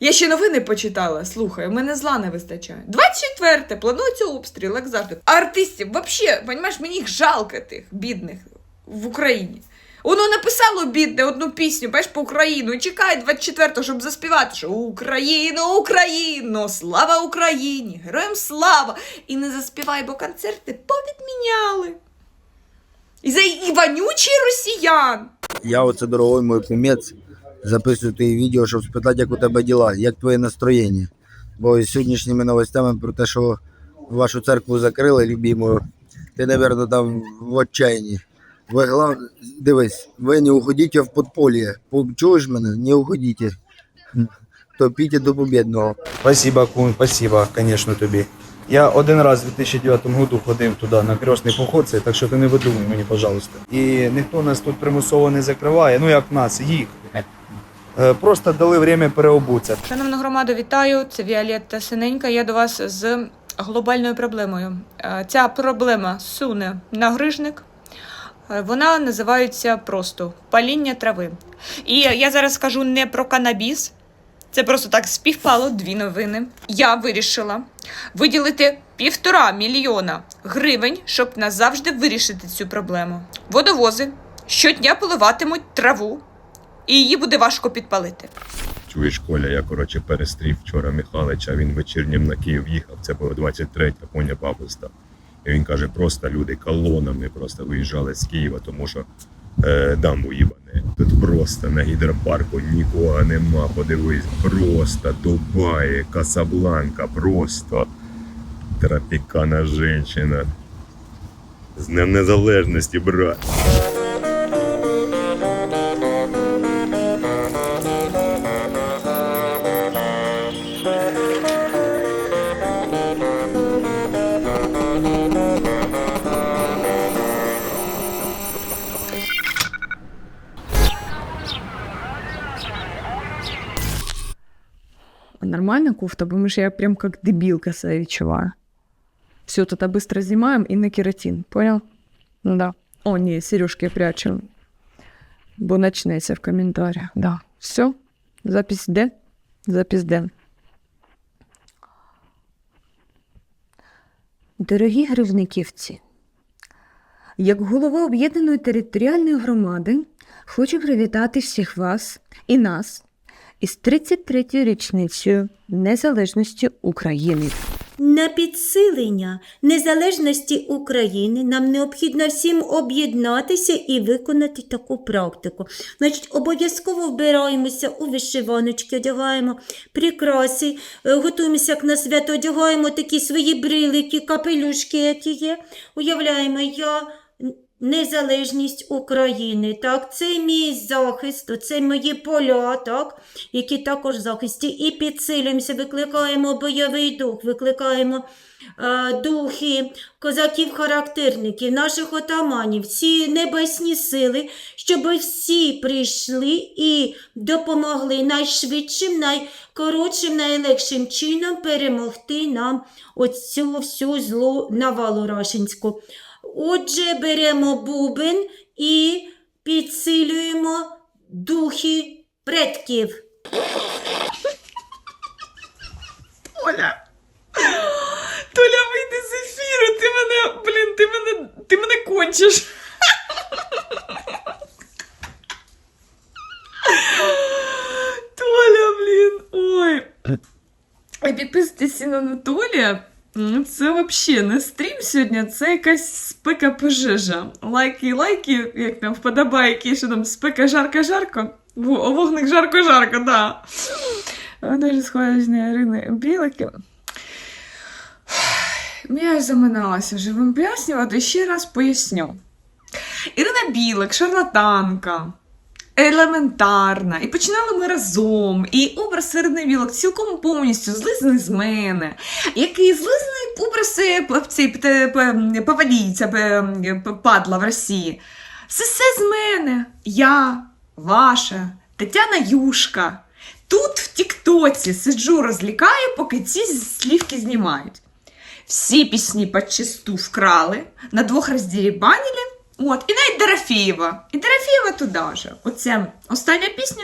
Я ще новини почитала. Слухай, у мене зла не вистачає. 24-те, планується обстріл, як завжди. Артистів, взагалі, розумієш, мені їх жалко тих бідних в Україні. Воно написало бідне одну пісню, бачиш, по Україну, і чекає 24-го, щоб заспівати, що Україно, Україно, слава Україні, героям слава! І не заспівай, бо концерти повідміняли. І за іванючий росіян. Я оце дорогой мой пімець записую твої відео, щоб спитати, як у тебе діла, як твоє настроєння. Бо з сьогоднішніми новостями про те, що вашу церкву закрили, любимою, ти, напевно, там в отчаянні. Ви глав... Дивись, ви не уходите в подполье. По- Чуєш мене? Не уходите. Топіть до побідного. Спасибо, кум, спасибо, конечно, тобі. Я один раз у 2009 году ходив туди на крестний поход, так що ти не видумуй мені, пожалуйста. І ніхто нас тут примусово не закриває, ну як нас, їх. Е, Просто дали время переобутися. Шановну громаду, вітаю. Це Віолетта Синенька. Я до вас з глобальною проблемою. Е, Ця проблема суне на грижник. Е, Вона називається просто паління трави. І я зараз скажу не про канабіс. Це просто так співпало дві новини. Я вирішила виділити півтора мільйона гривень, щоб назавжди вирішити цю проблему. Водовози щодня поливатимуть траву, і її буде важко підпалити. Чуєш, Коля, я коротше перестрів вчора Михалича, він вечірнім на Київ їхав, це було 23 поняв августа. І він каже, просто люди колонами просто виїжджали з Києва, тому що е, дамбу їбане. Тут просто на гідропарку нікого нема. Подивись, просто Дубаї, Касабланка, просто тропікана жінка. З Днем Незалежності, брат. Нормально кофта, потому что я прям как дебилка себя відчуваю. Все, тогда быстро снимаем и на кератин, понял? Ну да. О, ні, сережки я прячу. Бо начнеться в коментарях. Да. Все, запись де? Запись де. Дорогі гривниківці, як голова об'єднаної територіальної громади хочу привітати всіх вас і нас із 33-ю річницею незалежності України. На підсилення незалежності України нам необхідно всім об'єднатися і виконати таку практику. Значить, обов'язково вбираємося у вишиваночки, одягаємо прикраси, е, готуємося як на свято, одягаємо такі свої брилики, капелюшки, які є. Уявляємо, я незалежність України. Так, це мій захист, це мої поля, які також захисті. І підсилюємося, викликаємо бойовий дух, викликаємо е, духи козаків-характерників, наших отаманів, всі небесні сили, щоб всі прийшли і допомогли найшвидшим, найкоротшим, найлегшим чином перемогти нам оцю всю злу навалу рашинську. Отже, беремо бубен і підсилюємо духи предків. Оля. Толя, вийди з ефіру, ти мене, блін, ти мене, ти мене кончиш. Толя, блін, ой. Підписуйтесь на Анатолія. Ну, Це взагалі не стрім сьогодні, це якась спека пожежа. Лайки, лайки, як там вподобайки, що там спека жарко-жарко. Во, Вогник жарко-жарко, да. Вона схожа Ірини Білики. Я заминалася вже вам пояснювати, ще раз поясню. Ірина Білик, шарлатанка, елементарна. І починали ми разом. І образ Ірини Білик цілком повністю злизаний з мене. Який злизаний образ е, повалійця, падла в Росії. Це все з мене. Я, ваша, Тетяна Юшка. Тут в Тіктоці сиджу, розлікаю, поки ці слівки знімають. Всі пісні почасту вкрали, на двох роздірібанили. От, і навіть Дорофєєва. І Дорофєєва туди же. Оце остання пісня.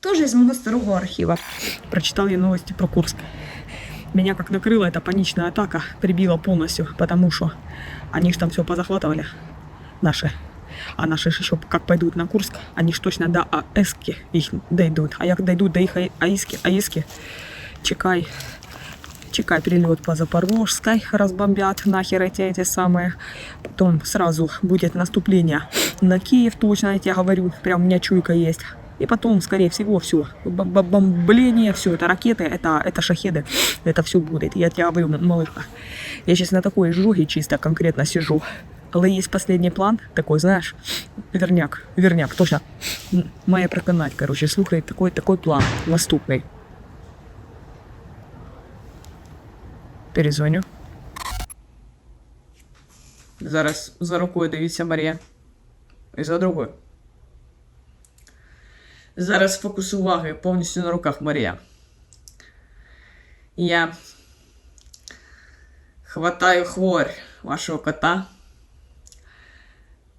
Тоже из моего старого архива. Прочитал я новости про Курск. Меня как накрыла эта паничная атака, прибила полностью, потому что они же там все позахватывали, наши. А наши ж еще как пойдут на Курск, они ж точно до АЭСки их дойдут. А як дойдут до их А- АИСки, АИСки, чекай, чекай перелет по Запорожской, разбомбят нахер эти, эти самые. Потом сразу будет наступление на Киев, точно я тебе говорю, прям у меня чуйка есть. И потом, скорее всего, все. Бомбление, все, это ракеты, это, это шахеды, это все будет. Я тебе говорю, малышка. Я сейчас на такой жоге чисто конкретно сижу. Але есть последний план, такой, знаешь, верняк, верняк, точно. М, Має проканать, короче, слухай, такой, такой план наступний. Перезвоню. Зараз за рукою дивіться Марія. І за другою. Зараз фокус уваги повністю на руках Марія. Я хватаю хворь вашого кота.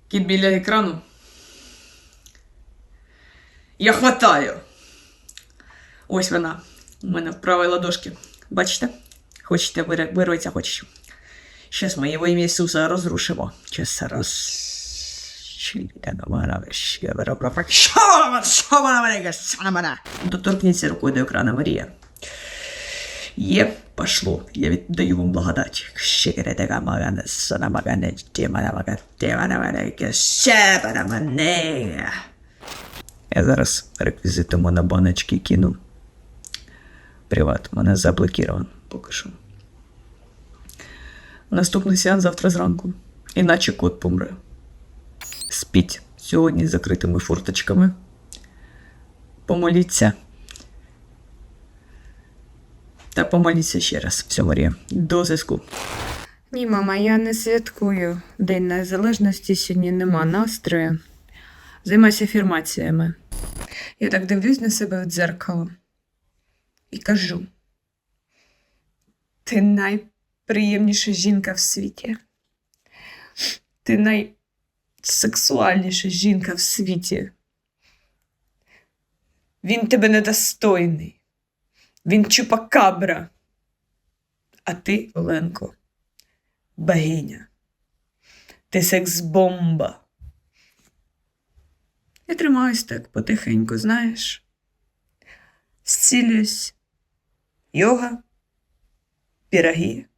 Кіт біля екрану. Я хватаю. Ось вона. У мене в правій ладошці. Бачите? Хочете вир- вирветься, хочеш. Сейчас мы его имя Иисуса разрушимо. Сейчас раз. Доторкніться рукою до екрана Марія. Є, пошло. Я віддаю вам благодать. Я зараз реквізитимо на баночки кину. Приват, мене заблокирован поки що. Наступний сеанс завтра зранку. Іначе кот помре. Спіть сьогодні з закритими форточками. Помоліться. Та помоліться ще раз. Все, Марія. До зв'язку. Ні, мама, я не святкую День Незалежності, сьогодні нема настрою. Займайся афірмаціями. Я так дивлюсь на себе в дзеркало і кажу: ти найприємніша жінка в світі. Ти найсексуальніша жінка в світі. Він тебе недостойний. Він чупакабра. А ти, Оленко, богиня. Ти секс-бомба. Я тримаюсь так потихеньку, знаєш. Зцілююсь. Йога, пироги.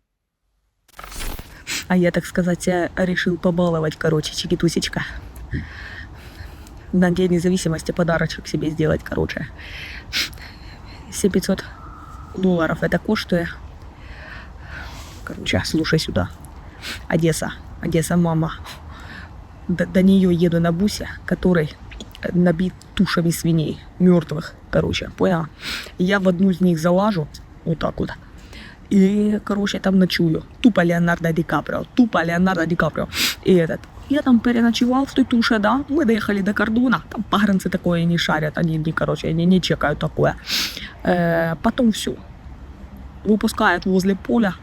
А я, так сказать, решил побаловать, короче, чикитусечка. На День независимости подарочек себе сделать, короче. Все 500 долларов это коштует. Короче, слушай сюда. Одесса. Одесса, мама. До, до нее еду на бусе, который набит тушами свиней, мертвых, короче, поняла? Я в одну из них залажу, вот так вот, и, короче, там ночую. Тупо Леонардо Ди Каприо. Тупо Леонардо Ди Каприо. И этот. Я там переночевал в той туше, да. Мы доехали до кордона. Там пагранцы такое не шарят. Они, не, короче, они не чекают такое. Э, потом все. Выпускают возле поля.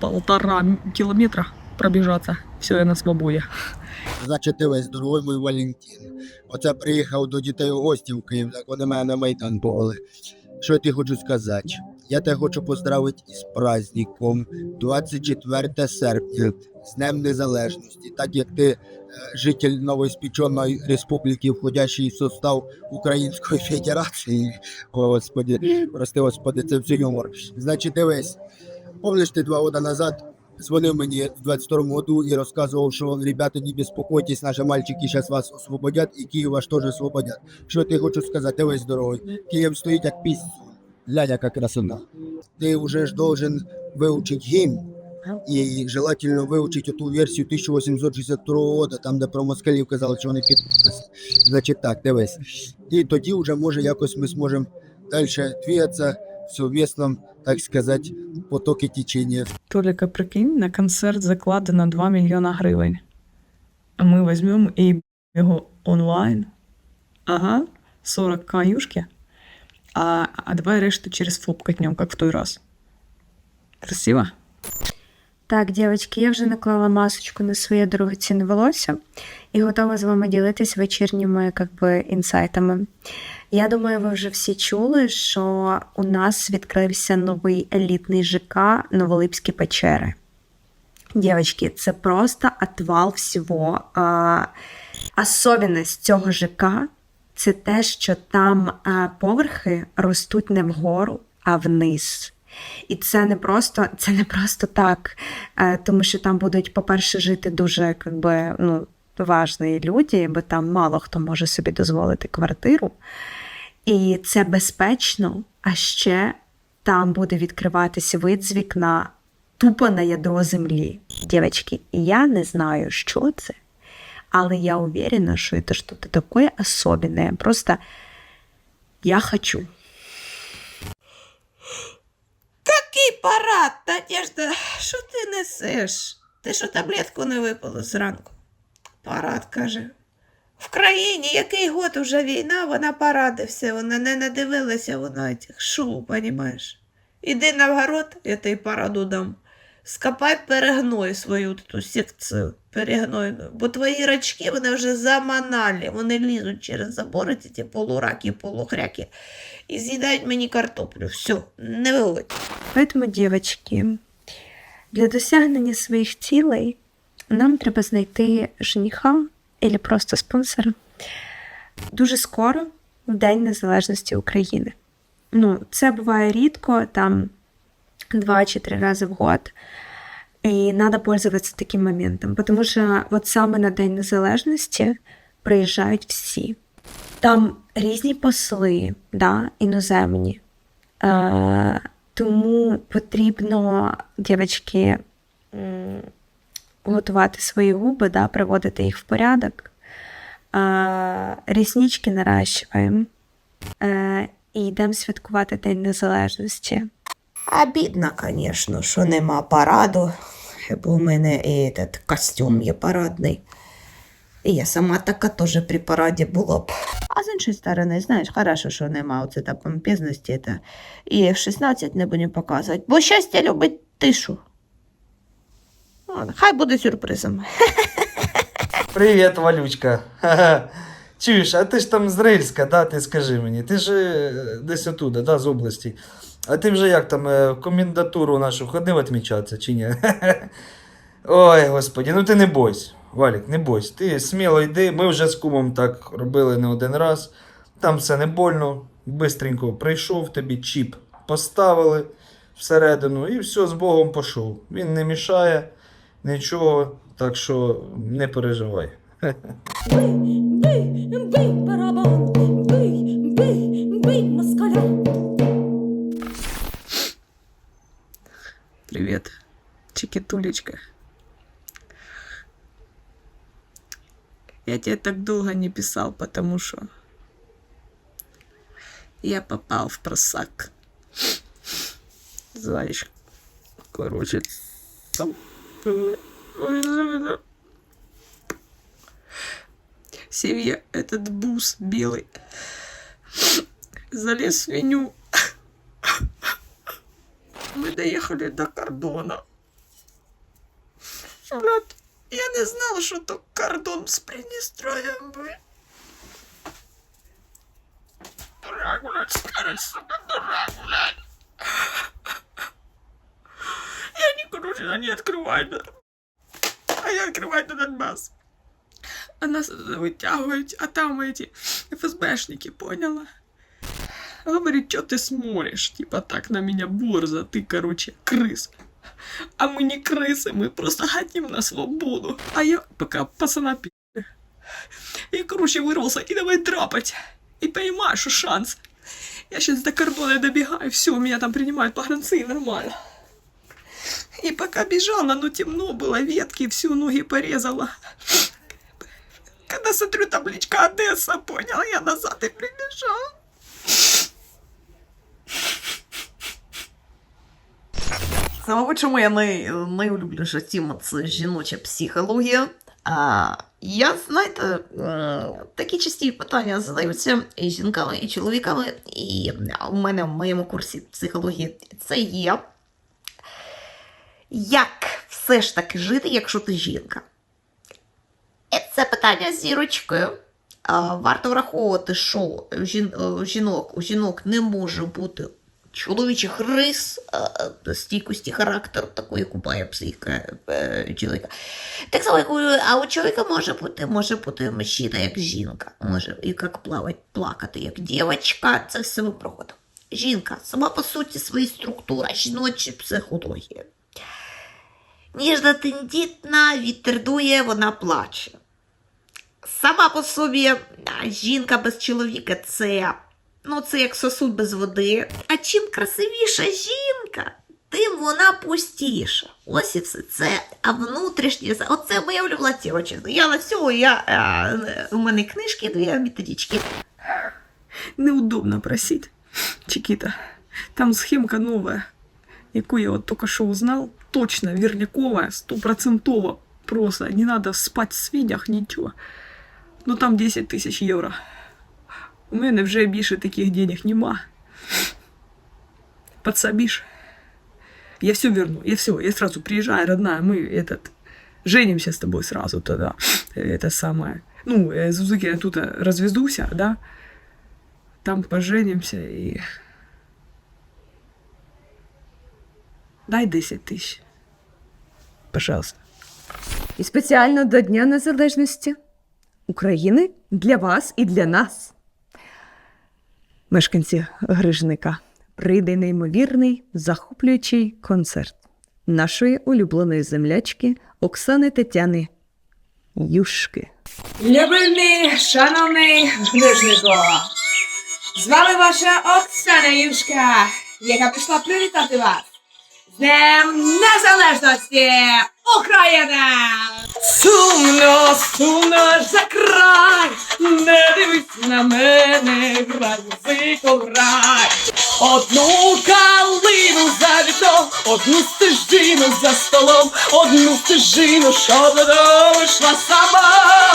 Полтора м- километра пробежаться. Все, я на свободе. Значить, дивись, дорогой мій Валентин. Оце приїхав до дітей у гості в Київ, так вони мене на Майдан повели. Що я тобі хочу сказати? Я тебе хочу поздравити із праздником 24 серпня, з Днем Незалежності. Так як ти е, житель новоіспеченої республіки, входящий в состав Української Федерації, господи, прости господи, це все юмор. Значить, дивись, помниш ти два роки назад дзвонив мені в 22-му году і розказував, що ребята, не беспокойтесь, наші мальчики зараз вас освободять і Київ вас теж освободять. Що ти хочу сказати, весь дорогой. Київ стоїть як пісню. Глянь, яка красота. Ти вже ж должен вивчити гімн і желательно вивчити ту версію 1862 года, там, де про москалів казали, що вони під... Значить так, дивись. І тоді вже може якось ми зможемо далі двигатися в совместном, так сказати, потоки течения. Толіка, прикинь, на концерт закладено 2 мільйона гривень. А ми візьмемо і його онлайн. Ага, 40 каюшки. А, а давай решту через ФОП катнем, як в той раз. Красиво? Так, дівчатки, я вже наклала масочку на своє дорогоцінне волосся. і готова з вами ділитись вечірніми как би, інсайтами. Я думаю, ви вже всі чули, що у нас відкрився новий елітний ЖК Новолипські печери. Дівчатки, це просто отвал всього. А, особливість цього ЖК це те, що там а, поверхи ростуть не вгору, а вниз. І це не просто, це не просто так, е, тому що там будуть, по-перше, жити дуже как би, ну, важні люди, бо там мало хто може собі дозволити квартиру. І це безпечно, а ще там буде відкриватися вид з вікна тупо на ядро землі. Дівчатки, я не знаю, що це, але я уверена, що це щось таке особенне. Просто я хочу. Який парад, Надежда, що ти несеш? Ти що таблетку не випила зранку? Парад, каже. В країні який год уже війна, вона паради все, вона не надивилася вона цих шоу, понімаєш? Іди на вгород, я тобі параду дам. Скопай перегной свою ту секцію, перегнойну, бо твої рачки вони вже заманалі, вони лізуть через забори, ці ті полураки, полухряки, і з'їдають мені картоплю. Все, не виводь. Поэтому, девочки, для досягнення своїх цілей нам треба знайти жениха або просто спонсора дуже скоро, в День Незалежності України. Ну, це буває рідко, там два чи три рази в год. І треба пользуватися таким моментом, тому що от саме на День Незалежності приїжджають всі. Там різні посли, да, іноземні. Е, тому потрібно, дівчатки, готувати свої губи, да, приводити їх в порядок. Е, ріснички наращуємо. Е, і йдемо святкувати День Незалежності. Обідно, звісно, що нема параду, бо в мене і этот костюм є парадний. І я сама така теж при параді була б. А з іншої сторони, знаєш, хорошо, що нема оце та помпезності. Та... І в 16 не будемо показувати, бо щастя любить тишу. Хай буде сюрпризом. Привіт, Валючка. Чуєш, а ти ж там з Рильська, да, ти скажи мені. Ти ж е, десь отуда, да, з області. А ти вже як там е, комендатуру нашу ходив відмічатися чи ні? Ой, господі, ну ти не бойся. Валік, не бойся. Ти сміло йди. Ми вже з кумом так робили не один раз. Там все не больно. Бистренько прийшов, тобі чіп поставили всередину і все з Богом пішов. Він не мішає нічого, так що не переживай. Привет, Чикитулечка. Я тебе так долго не писал, потому что я попал в просак. Знаешь, короче, там... Семья, этот бус белый, залез в свинью. Доехали до кордона. Блядь, я не знала, що то кордон з Придністров'ям, блядь. Дурак, блядь, старый, сука, дурак, блядь. И они, короче, они открывают. да. А я открываю на Донбасс. А нас вытягивают, а там эти ФСБшники, поняла? Говорит, что ты смотришь? Типа так на меня борза, ты, короче, крыс. А мы не крысы, мы просто хотим на свободу. А я пока пацана пи***. И, короче, вырвался и давай драпать. И понимаю, что шанс. Я сейчас до кордона добегаю, все, меня там принимают погранцы, и нормально. И пока бежала, ну темно было, ветки, всю ноги порезала. Когда смотрю табличка Одесса, поняла, я назад и прибежала. Мабуть, чому я най, найулюбленіша тема це жіноча психологія. А, я, знаєте, е, такі часті питання задаються і жінками, і чоловіками. І у мене в моєму курсі психології це є. Як все ж таки жити, якщо ти жінка? Це питання з зірочкою. Варто враховувати, що жін, жінок, у жінок не може бути чоловічих рис стійкості характеру, такої, яку має психіка е, чоловіка. Так само, як у, а у чоловіка може бути, може бути мужчина, як жінка, може і як плавати, плакати, як дівчинка. Це все ми проходимо. Жінка сама по суті своєї структура, жіноча психологія. Ніжна тендітна, відтердує, вона плаче. Сама по собі жінка без чоловіка це, ну, це як сосуд без води. А чим красивіша жінка, тим вона пустіша. Ось і все це. А внутрішнє, оце моя улюблена тема. Я на всього, я, а, у мене книжки, дві методички. Неудобно просить, Чикита. Там схемка новая, яку я вот только что узнал. Точно, верняковая, стопроцентово. Просто не надо спать в свинях, нічого. Ну там 10 тисяч євро. У мене вже більше таких денег нема. Подсобишь? Я все верну, я все, я сразу приезжаю, родная, мы этот, женимся с тобой сразу тогда. Это самое. Ну, э, Сузуки я тут э, разведуся, да, там поженимся и... Дай 10 тисяч. Пожалуйста. І спеціально до Дня Незалежності України для вас і для нас. Мешканці Грижника прийде неймовірний захоплюючий концерт нашої улюбленої землячки Оксани Тетяни Юшки. Любильний, шановний Грижнико! з вами ваша Оксана Юшка, яка прийшла привітати вас Днем Незалежності Україна! Сумно, сумно за край, не дивись на мене, грай музику, грай. Одну калину за вікном, одну стежину за столом, одну стежину, що додому сама.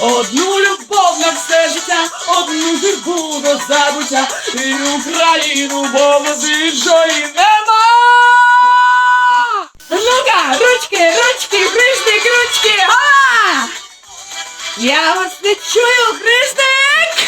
Одну любов на все життя, одну журбу до забуття, і Україну, бо без іншої нема. Ну-ка, ручки, ручки, Хришник, ручки, а! Я вас не чую, Хришник!